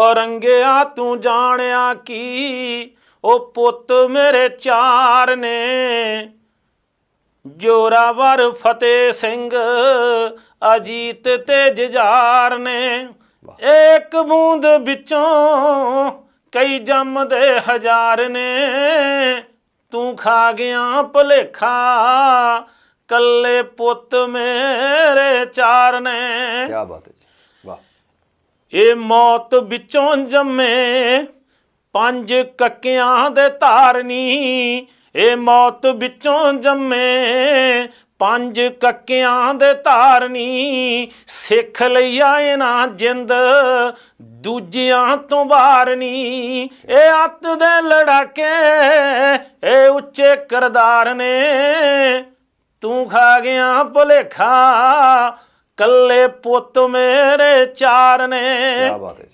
ਔਰੰਗਿਆ ਤੂੰ ਜਾਣਿਆ ਕੀ? ਉਹ ਪੁੱਤ ਮੇਰੇ ਚਾਰ ਨੇ। ਜੋਰਾਵਰ ਫਤਿਹ ਸਿੰਘ, ਅਜੀਤ ਤੇ ਜਜਾਰ ਨੇ। ਇੱਕ ਬੂੰਦ ਵਿੱਚੋਂ ਕਈ ਜੰਮਦੇ ਹਜ਼ਾਰ ਨੇ। ਤੂੰ ਖਾ ਗਿਆ ਭੁਲੇਖਾ, ਕੱਲੇ ਪੁੱਤ ਮੇਰੇ ਚਾਰ ਨੇ। ਕੀ ਬਾਤ ਹੈ ਇਹ ਮੌਤ ਵਿੱਚੋਂ ਜੰਮੇ ਪੰਜ ਕੱਕਿਆਂ ਦੇ ਧਾਰਨੀ। ਇਹ ਮੌਤ ਵਿੱਚੋਂ ਜੰਮੇ ਪੰਜ ਕੱਕਿਆਂ ਦੇ ਧਾਰਨੀ। ਸਿੱਖ ਲਈਆ ਇਹਨਾਂ ਜਿੰਦ ਦੂਜਿਆਂ ਤੋਂ ਵਾਰਨੀ। ਇਹ ਅੱਤ ਦੇ ਲੜਾਕੇ ਇਹ ਉੱਚੇ ਕਰਦਾਰ ਨੇ। ਤੂੰ ਖਾ ਗਿਆ ਭੁਲੇਖਾ ਕੱਲੇ ਪੁੱਤ ਮੇਰੇ ਚਾਰ ਨੇ। ਕੀ ਬਾਤ ਹੈ